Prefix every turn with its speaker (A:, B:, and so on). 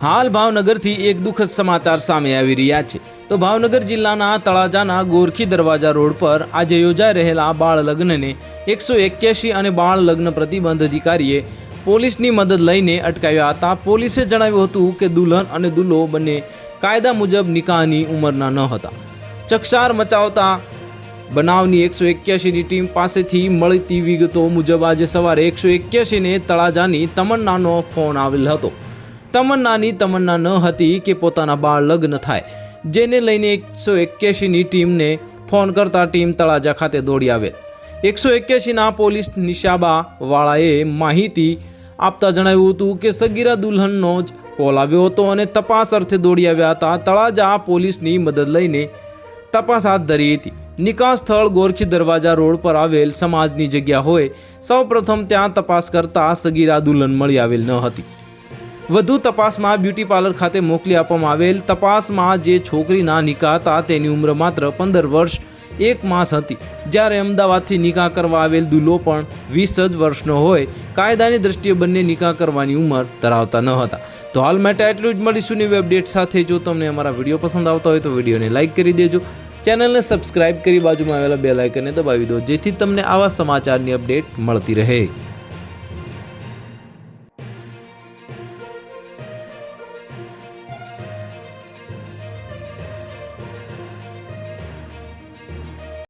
A: હાલ ભાવનગરથી એક દુઃખદ સમાચાર સામે આવી રહ્યા છે. તો ભાવનગર જિલ્લાના તળાજાના ગોરખી દરવાજા રોડ પર આજે યોજાઈ રહેલા બાળ લગ્નને એકસો એક્યાસી અને બાળ લગ્ન પ્રતિબંધ અધિકારીએ પોલીસની મદદ લઈને અટકાવ્યા હતા. પોલીસે જણાવ્યું હતું કે દુલ્હન અને દુલ્હો બંને કાયદા મુજબ નિકાહની ઉંમરના ન હતા. ચકચાર મચાવતા બનાવની એકસો એક્યાસીની ટીમ પાસેથી મળતી વિગતો મુજબ આજે સવારે એકસો એક્યાસીને તળાજાની તમન્નાનો ફોન આવેલ હતો. તમન્નાની તમન્ના ન હતી કે પોતાના બાળ લગ્ન થાય. જેને લઈને એકસો એક્યાસીની ટીમને ફોન કરતા ટીમ તળાજા ખાતે દોડી આવે. એકસો એક્યાસીના પોલીસ નિશાબા વાળાએ માહિતી આપતા જણાવ્યું હતું કે સગીરા દુલ્હનનો જ કોલ આવ્યો હતો અને તપાસ અર્થે દોડી આવ્યા હતા. તળાજા પોલીસની મદદ લઈને તપાસ હાથ ધરી હતી. નિકાસ સ્થળ ગોરખી દરવાજા રોડ પર આવેલ સમાજની જગ્યા હોય. સૌપ્રથમ ત્યાં તપાસ કરતા સગીરા દુલ્હન મળી આવેલ ન હતી. વધુ તપાસમાં બ્યુટી પાર્લર ખાતે મોકલી આપવામાં આવેલ તપાસમાં જે છોકરીના નિકાહ હતા તેની ઉંમર માત્ર પંદર વર્ષ, એક માસ હતી. જ્યારે અમદાવાદથી નિકાહ કરવા આવેલ દુલ્હો પણ વીસ જ વર્ષનો હોય, કાયદાની દ્રષ્ટિએ બંને નિકાહ કરવાની ઉંમર ધરાવતા ન હતા. તો હાલ માટે આટલું જ. મળીશું નવી અપડેટ સાથે. જો તમને અમારા વીડિયો પસંદ આવતા હોય તો વિડીયોને લાઇક કરી દેજો. ચેનલને સબસ્ક્રાઇબ કરી બાજુમાં આવેલા બે લાઇકને દબાવી દો, જેથી તમને આવા સમાચારની અપડેટ મળતી રહે.